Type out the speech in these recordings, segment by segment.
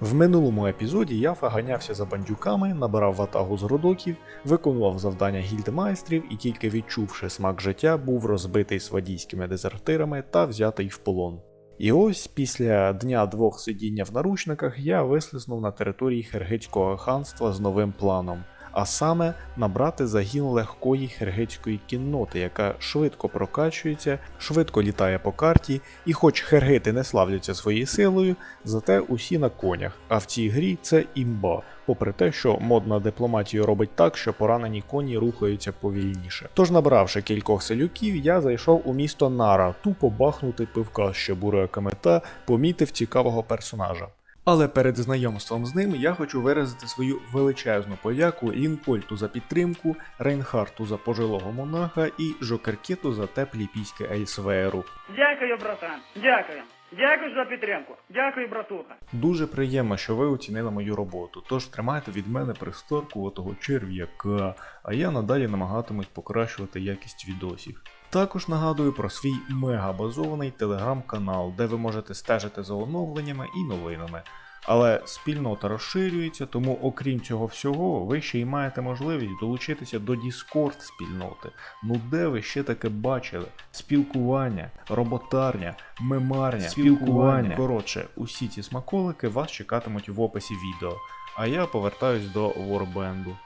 В минулому епізоді я фаганявся за бандюками, набирав ватагу з родоків, виконував завдання гільдмайстрів і тільки відчувши смак життя, був розбитий свадійськими дезертирами та взятий в полон. І ось після дня двох сидіння в наручниках я вислизнув на території Хергитського ханства з новим планом, а саме набрати загін легкої хергицької кінноти, яка швидко прокачується, швидко літає по карті, і хоч хергити не славляться своєю силою, зате усі на конях. А в цій грі це імба, попри те, що мод на дипломатію робить так, що поранені коні рухаються повільніше. Тож, набравши кількох селюків, я зайшов у місто Нара, тупо бахнути пивка з щебуреками та помітив цікавого персонажа. Але перед знайомством з ним я хочу виразити свою величезну подяку Лінкольту за підтримку, Рейнхарту за пожилого монаха і Жокеркету за теплі піськи Ейсвеєру. Дякую, братан. Дякую. Дякую за підтримку. Дякую, братуха. Дуже приємно, що ви оцінили мою роботу. Тож тримайте від мене присторку отого черв'яка, а я надалі намагатимусь покращувати якість відосів. Також нагадую про свій мегабазований телеграм-канал, де ви можете стежити за оновленнями і новинами. Але спільнота розширюється, тому окрім цього всього, ви ще й маєте можливість долучитися до Discord спільноти. Ну де ви ще таке бачили? Спілкування, роботарня, мемарня, спілкування. Коротше, усі ці смаколики вас чекатимуть в описі відео. А я повертаюсь до Warбенду.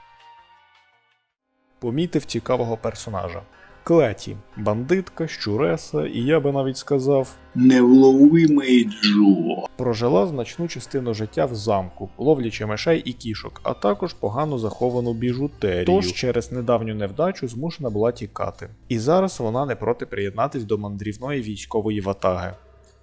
Помітив цікавого персонажа. Клеті, бандитка, щуреса, і я би навіть сказав, Невловимий Джо. прожила значну частину життя в замку, ловлячи мишей і кішок, а також погано заховану біжутерію. Тож через недавню невдачу змушена була тікати. І зараз вона не проти приєднатись до мандрівної військової ватаги.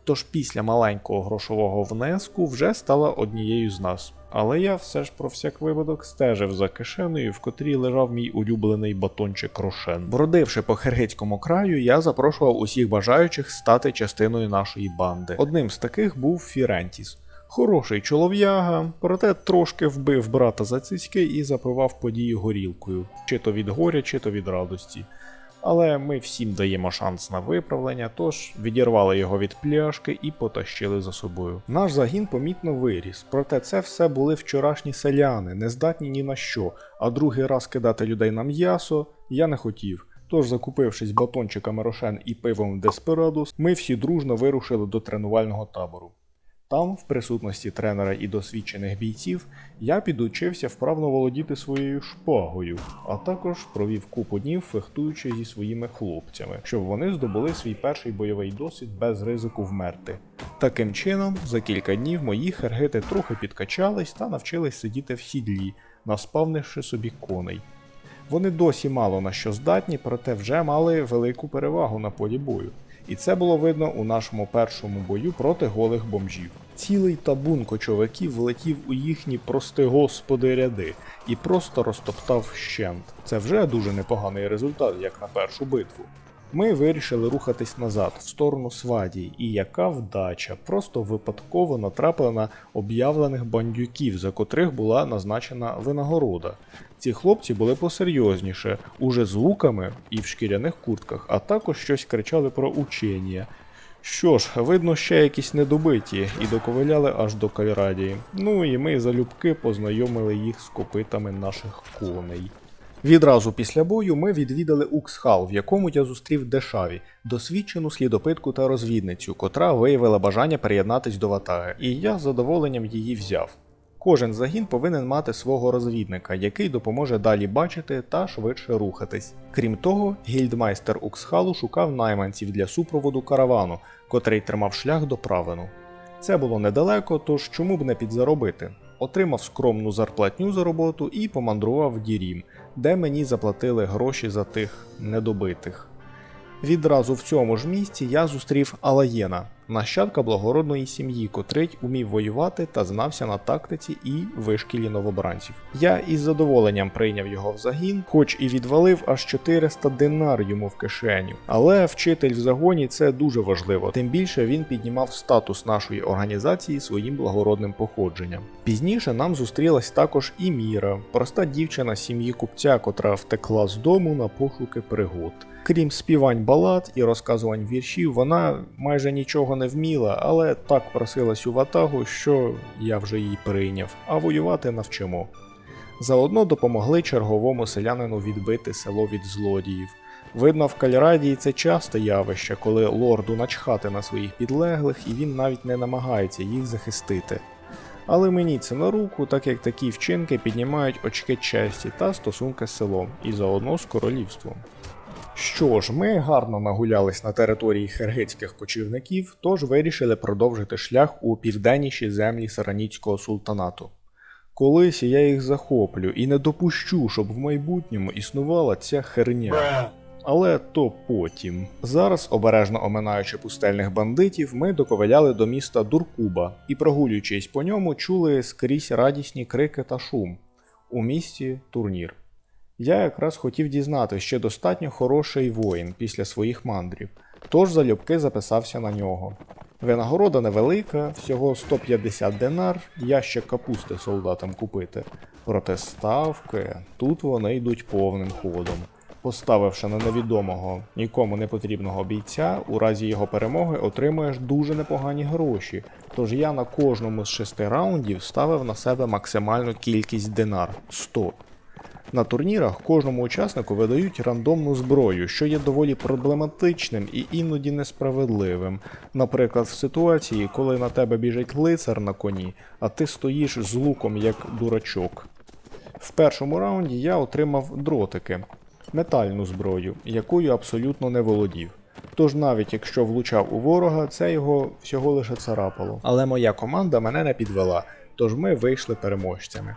Тож після маленького грошового внеску вже стала однією з нас. Але я все ж про всяк випадок стежив за кишенею, в котрій лежав мій улюблений батончик рошен. Бродивши по хергицькому краю, я запрошував усіх бажаючих стати частиною нашої банди. Одним з таких був Фірентіс. Хороший чолов'яга, проте трошки вбив брата за цицьки і запивав події горілкою, чи то від горя, чи то від радості. Але ми всім даємо шанс на виправлення, тож відірвали його від пляшки і потащили за собою. Наш загін помітно виріс, проте це все були вчорашні селяни, не здатні ні на що, а другий раз кидати людей на м'ясо я не хотів. Тож, закупившись батончиками рошен і пивом Деспирадус, ми всі дружно вирушили до тренувального табору. Там, в присутності тренера і досвідчених бійців, я підучився вправно володіти своєю шпагою, а також провів купу днів фехтуючи зі своїми хлопцями, щоб вони здобули свій перший бойовий досвід без ризику вмерти. Таким чином, за кілька днів мої хергити трохи підкачались та навчились сидіти в сідлі, наспавнивши собі коней. Вони досі мало на що здатні, проте вже мали велику перевагу на полі бою. І це було видно у нашому першому бою проти голих бомжів. Цілий табун кочовиків влетів у їхні прости господи ряди і просто розтоптав вщент. Це вже дуже непоганий результат, як на першу битву. Ми вирішили рухатись назад, в сторону Свадії, і яка вдача, просто випадково натрапили на об'явлених бандюків, за котрих була назначена винагорода. Ці хлопці були посерйозніше, уже з луками і в шкіряних куртках, а також щось кричали про учення. Що ж, видно, ще якісь недобиті і доковиляли аж до Кайрадії. Ну і ми залюбки познайомили їх з копитами наших коней. Відразу після бою ми відвідали Уксхал, в якому я зустрів Дешаві, досвідчену слідопитку та розвідницю, котра виявила бажання приєднатись до ватаги, і я з задоволенням її взяв. Кожен загін повинен мати свого розвідника, який допоможе далі бачити та швидше рухатись. Крім того, гільдмайстер Уксхалу шукав найманців для супроводу каравану, котрий тримав шлях до правину. Це було недалеко, тож чому б не підзаробити? Отримав скромну зарплатню за роботу і помандрував в Дірім, де мені заплатили гроші за тих недобитих. Відразу в цьому ж місці я зустрів Алаєна, нащадка благородної сім'ї, котрий умів воювати та знався на тактиці і вишкілі новобранців. Я із задоволенням прийняв його в загін, хоч і відвалив аж 400 динар йому в кишеню. Але вчитель в загоні це дуже важливо, тим більше він піднімав статус нашої організації своїм благородним походженням. Пізніше нам зустрілась також і Міра, проста дівчина сім'ї купця, котра втекла з дому на пошуки пригод. Крім співань балад і розказувань віршів, вона майже нічого не вміла, але так просилась у ватагу, що я вже її прийняв, а воювати навчимо. Заодно допомогли черговому селянину відбити село від злодіїв. Видно, в Кальрадії це часте явище, коли лорду начхати на своїх підлеглих, і він навіть не намагається їх захистити. Але мені це на руку, так як такі вчинки піднімають очки честі та стосунки з селом, і заодно з королівством. Що ж, ми гарно нагулялись на території хергитських кочівників, тож вирішили продовжити шлях у південніші землі Сараніцького султанату. Колись я їх захоплю і не допущу, щоб в майбутньому існувала ця херня. Але то потім. Зараз, обережно оминаючи пустельних бандитів, ми доковиляли до міста Дуркуба і, прогулюючись по ньому, чули скрізь радісні крики та шум. У місті турнір. Я якраз хотів дізнати, що достатньо хороший воїн після своїх мандрів, тож залюбки записався на нього. Винагорода невелика, всього 150 динар, ящик капусти солдатам купити. Проте ставки тут вони йдуть повним ходом. Поставивши на невідомого нікому не потрібного бійця, у разі його перемоги отримуєш дуже непогані гроші. Тож я на кожному з шести раундів ставив на себе максимальну кількість динар 100. На турнірах кожному учаснику видають рандомну зброю, що є доволі проблематичним і іноді несправедливим. Наприклад, в ситуації, коли на тебе біжить лицар на коні, а ти стоїш з луком як дурачок. В першому раунді я отримав дротики, метальну зброю, якою абсолютно не володів. Тож навіть якщо влучав у ворога, це його всього лише царапало. Але моя команда мене не підвела, тож ми вийшли переможцями.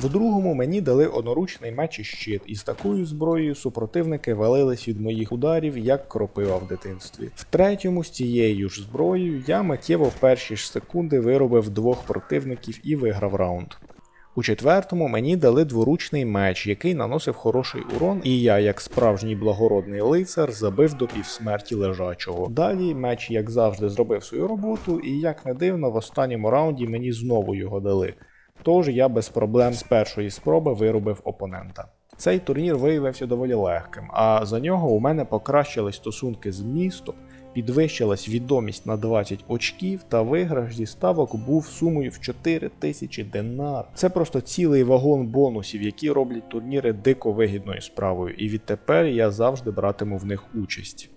В другому мені дали одноручний меч і щит, і з такою зброєю супротивники валились від моїх ударів, як кропива в дитинстві. В третьому з цією ж зброєю я миттєво в перші ж секунди виробив двох противників і виграв раунд. У четвертому мені дали дворучний меч, який наносив хороший урон, і я, як справжній благородний лицар, забив до півсмерті лежачого. Далі меч, як завжди, зробив свою роботу, і як не дивно, в останньому раунді мені знову його дали. Тож я без проблем з першої спроби вирубив опонента. Цей турнір виявився доволі легким, а за нього у мене покращили стосунки з містом, підвищилась відомість на 20 очків, та виграш зі ставок був сумою в 4 тисячі динар. Це просто цілий вагон бонусів, які роблять турніри дико вигідною справою, і відтепер я завжди братиму в них участь.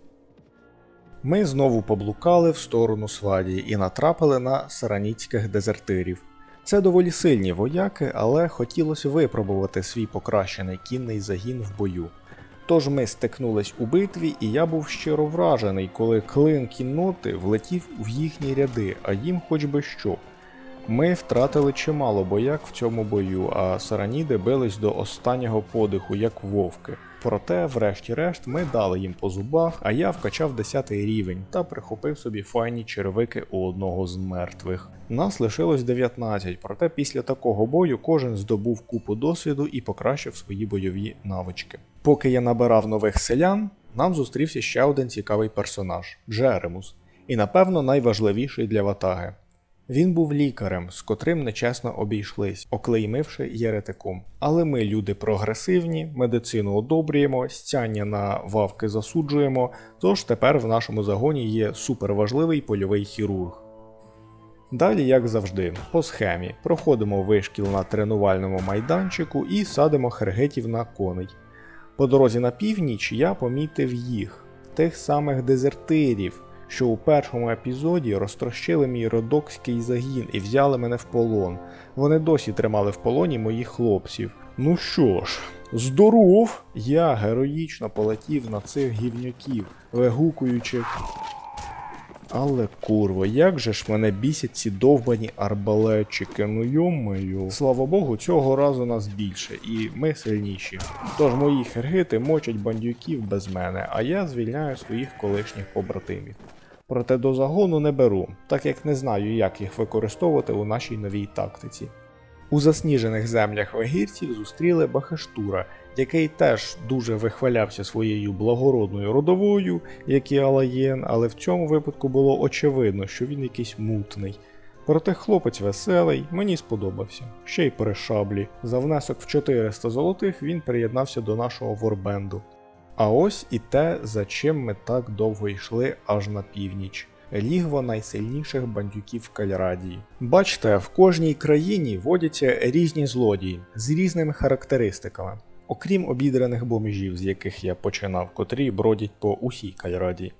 Ми знову поблукали в сторону Свадії і натрапили на сараніцьких дезертирів. Це доволі сильні вояки, але хотілося випробувати свій покращений кінний загін в бою. Тож ми стикнулись у битві, і я був щиро вражений, коли клин кінноти влетів в їхні ряди, а їм хоч би що. Ми втратили чимало бояк в цьому бою, а сараніди бились до останнього подиху, як вовки. Проте, врешті-решт, ми дали їм по зубах, а я вкачав 10 рівень та прихопив собі файні червики у одного з мертвих. Нас лишилось 19, проте після такого бою кожен здобув купу досвіду і покращив свої бойові навички. Поки я набирав нових селян, нам зустрівся ще один цікавий персонаж Джеремус, і напевно найважливіший для ватаги. Він був лікарем, з котрим нечесно обійшлись, оклеймивши єретиком. Але ми люди прогресивні, медицину одобрюємо, стяння на вавки засуджуємо, тож тепер в нашому загоні є суперважливий польовий хірург. Далі, як завжди, по схемі проходимо вишкіл на тренувальному майданчику і садимо хергетів на коней. По дорозі на північ я помітив їх, тих самих дезертирів, що у першому епізоді розтрощили мій родокський загін і взяли мене в полон. Вони досі тримали в полоні моїх хлопців. Ну що ж, здоров! Я героїчно полетів на цих гівнюків, вигукуючи. Але курво, як же ж мене бісять ці довбані арбалетчики, ну йомаю. Слава Богу, цього разу нас більше, і ми сильніші. Тож мої хергити мочать бандюків без мене, а я звільняю своїх колишніх побратимів. Проте до загону не беру, так як не знаю, як їх використовувати у нашій новій тактиці. У засніжених землях вегірців зустріли Бахаштура, який теж дуже вихвалявся своєю благородною родовою, як і Алаєн, але в цьому випадку було очевидно, що він якийсь мутний. Проте хлопець веселий, мені сподобався, ще й при шаблі. За внесок в 400 золотих він приєднався до нашого ворбенду. А ось і те, за чим ми так довго йшли аж на північ. Лігво найсильніших бандюків Кальрадії. Бачите, в кожній країні водяться різні злодії з різними характеристиками, окрім обідраних бомжів, з яких я починав, котрі бродять по усій Кальрадії.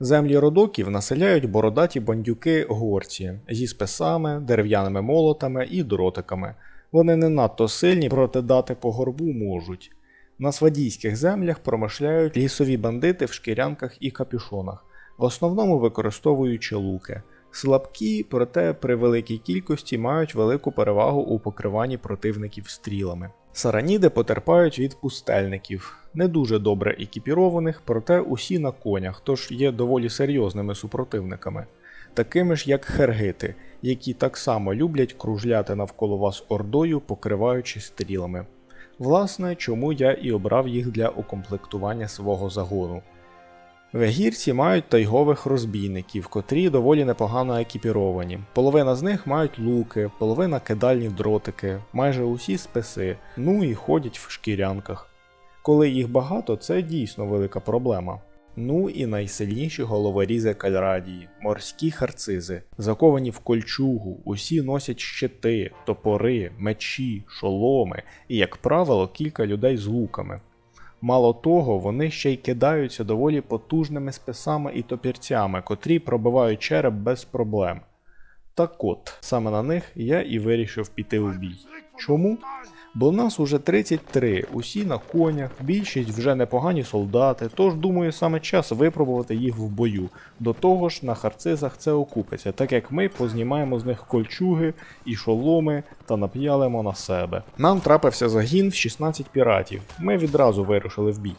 Землі родоків населяють бородаті бандюки горці зі списами, дерев'яними молотами і дротиками. Вони не надто сильні, проте дати по горбу можуть. На свадійських землях промишляють лісові бандити в шкірянках і капюшонах, в основному використовуючи луки. Слабкі, проте при великій кількості мають велику перевагу у покриванні противників стрілами. Сараніди потерпають від пустельників, не дуже добре екіпірованих, проте усі на конях, тож є доволі серйозними супротивниками, такими ж як хергити, які так само люблять кружляти навколо вас ордою, покриваючи стрілами. Власне, чому я і обрав їх для укомплектування свого загону. Вегірці мають тайгових розбійників, котрі доволі непогано екіпіровані. Половина з них мають луки, половина кидальні дротики, майже усі списи, ну і ходять в шкірянках. Коли їх багато, це дійсно велика проблема. Ну і найсильніші головорізи Кальрадії, морські харцизи, заковані в кольчугу, усі носять щити, топори, мечі, шоломи і, як правило, кілька людей з луками. Мало того, вони ще й кидаються доволі потужними списами і топірцями, котрі пробивають череп без проблем. Так от, саме на них я і вирішив піти у бій. Чому? Бо нас уже 33, усі на конях, більшість вже непогані солдати, тож думаю саме час випробувати їх в бою. До того ж, на харцизах це окупиться, так як ми познімаємо з них кольчуги і шоломи та нап'ялимо на себе. Нам трапився загін в 16 піратів. Ми відразу вирушили в бій.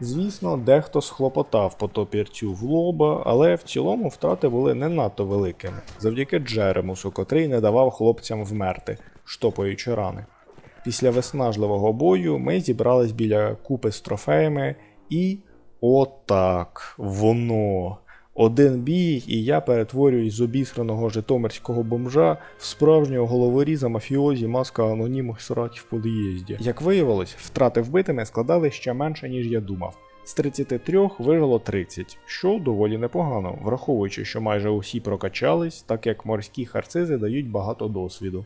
Звісно, дехто схлопотав по топірцю в лоба, але в цілому втрати були не надто великими, завдяки Джеремусу, котрий не давав хлопцям вмерти, штопаючи рани. Після виснажливого бою ми зібрались біля купи з трофеями і. Отак, воно. Один бій, і я перетворююсь з обісраного житомирського бомжа в справжнього головоріза мафіозі маска аноніму срать в під'їзді. Як виявилось, втрати вбитими складали ще менше, ніж я думав. З 33 вижило 30, що доволі непогано, враховуючи, що майже усі прокачались, так як морські харцизи дають багато досвіду.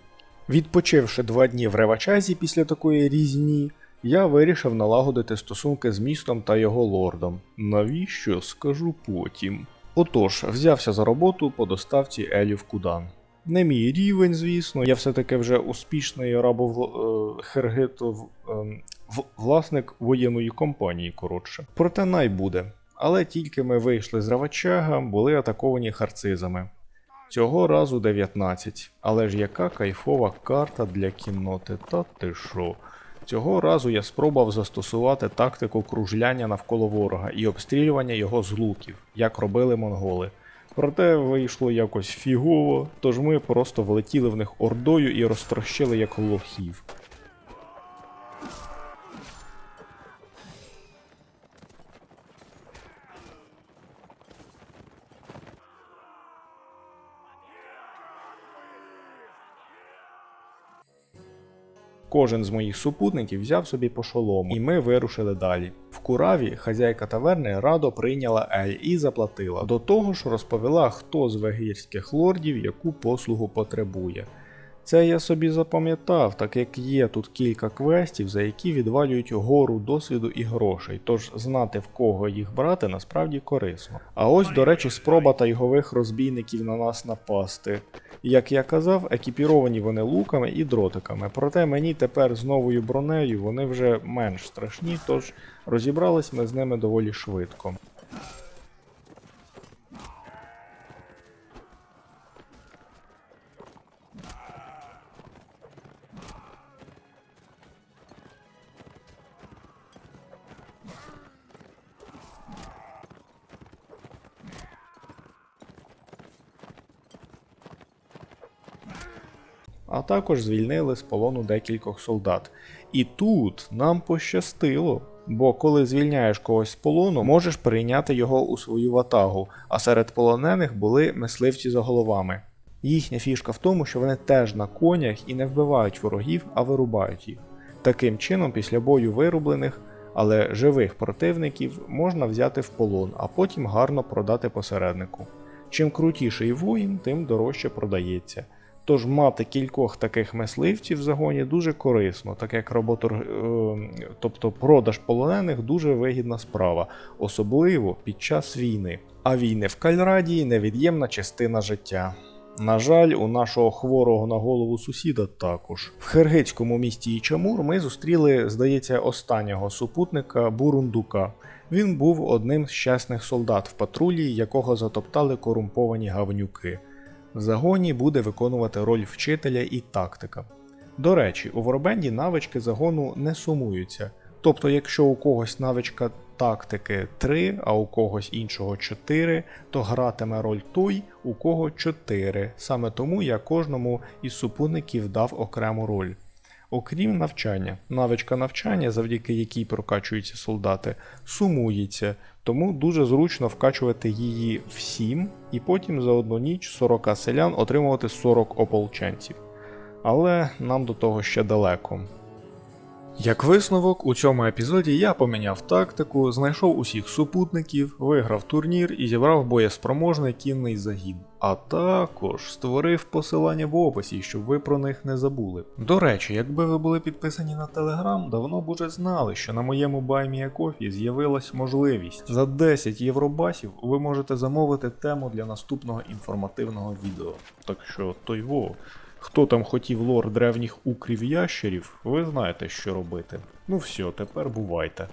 Відпочивши два дні в ревачазі після такої різні, я вирішив налагодити стосунки з містом та його лордом. Навіщо скажу потім. Отож, взявся за роботу по доставці Елів Кудан. Не мій рівень, звісно, я все-таки вже успішний рабов е, Хергитов ем, власник воєнної компанії, коротше. Проте най буде. Але тільки ми вийшли з Равачага, були атаковані харцизами. Цього разу 19. Але ж яка кайфова карта для кінноти, та ти шо. Цього разу я спробував застосувати тактику кружляння навколо ворога і обстрілювання його з луків, як робили монголи. Проте вийшло якось фігово, тож ми просто влетіли в них ордою і розтрощили як лохів. Кожен з моїх супутників взяв собі по шолому, і ми вирушили далі. В Кураві хазяйка таверни радо прийняла Ель і заплатила. До того ж розповіла, хто з вегірських лордів яку послугу потребує. Це я собі запам'ятав, так як є тут кілька квестів, за які відвалюють гору досвіду і грошей, тож знати в кого їх брати насправді корисно. А ось, до речі, спроба тайгових розбійників на нас напасти. Як я казав, екіпіровані вони луками і дротиками, проте мені тепер з новою бронею вони вже менш страшні, тож розібрались ми з ними доволі швидко. А також звільнили з полону декількох солдат. І тут нам пощастило. Бо коли звільняєш когось з полону, можеш прийняти його у свою ватагу, а серед полонених були мисливці за головами. Їхня фішка в тому, що вони теж на конях і не вбивають ворогів, а вирубають їх. Таким чином, після бою вирублених, але живих противників можна взяти в полон, а потім гарно продати посереднику. Чим крутіший воїн, тим дорожче продається. Тож мати кількох таких мисливців в загоні дуже корисно, так як роботор, е, тобто продаж полонених дуже вигідна справа, особливо під час війни. А війни в Кальрадії невід'ємна частина життя. На жаль, у нашого хворого на голову сусіда також. В хергицькому місті Ічамур ми зустріли, здається, останнього супутника Бурундука. Він був одним з чесних солдат в патрулі, якого затоптали корумповані гавнюки. В загоні буде виконувати роль вчителя і тактика. До речі, у Воробенді навички загону не сумуються. Тобто, якщо у когось навичка тактики 3, а у когось іншого 4, то гратиме роль той, у кого 4. Саме тому я кожному із супутників дав окрему роль. Окрім навчання, навичка навчання, завдяки якій прокачуються солдати, сумується, тому дуже зручно вкачувати її всім і потім за одну ніч 40 селян отримувати 40 ополченців. Але нам до того ще далеко. Як висновок, у цьому епізоді я поміняв тактику, знайшов усіх супутників, виграв турнір і зібрав боєспроможний кінний загін. А також створив посилання в описі, щоб ви про них не забули. До речі, якби ви були підписані на Телеграм, давно б уже знали, що на моєму BuyMeACoffee з'явилась можливість. За 10 євробасів ви можете замовити тему для наступного інформативного відео. Так що той во. Хто там хотів лор древніх укрів ящерів, ви знаєте, що робити. Ну все, тепер бувайте.